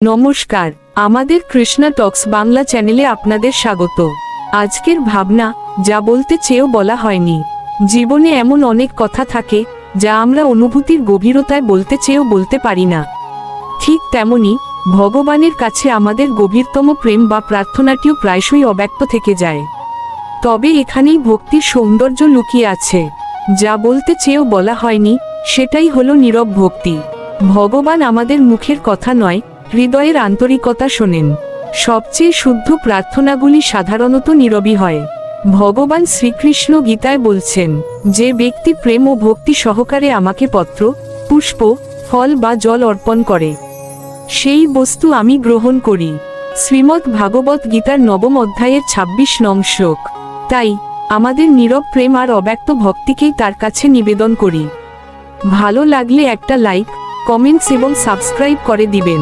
নমস্কার, আমাদের কৃষ্ণা টক্স বাংলা চ্যানেলে আপনাদের স্বাগত। আজকের ভাবনা, যা বলতে চেয়েও বলা হয়নি। জীবনে এমন অনেক কথা থাকে, যা আমরা অনুভূতির গভীরতায় বলতে চেয়েও বলতে পারি না। ঠিক তেমনি, ভগবানের কাছে আমাদের গভীরতম প্রেম বা প্রার্থনাটিও প্রায়শই অব্যক্ত থেকে যায়। তবে এখানেই ভক্তির সৌন্দর্য লুকিয়ে আছে। যা বলতে চেয়েও বলা হয়নি, সেটাই হলো নীরব ভক্তি। ভগবান আমাদের মুখের কথা নয় হৃদয়ের আন্তরিকতা শোনেন। সবচেয়ে শুদ্ধ প্রার্থনাগুলি সাধারণত নীরবই হয়। ভগবান শ্রীকৃষ্ণ গীতায় বলছেন, যে ব্যক্তি প্রেম ও ভক্তি সহকারে আমাকে পত্র, পুষ্প, ফল বা জল অর্পণ করে, সেই বস্তু আমি গ্রহণ করি। শ্রীমদ্ ভাগবত গীতার নবম অধ্যায়ের ২৬ নং শ্লোক। তাই, আমাদের নীরব প্রেম আর অব্যক্ত ভক্তিকেই তার কাছে নিবেদন করি। ভালো লাগলে একটা লাইক, কমেন্টস এবং সাবস্ক্রাইব করে দিবেন।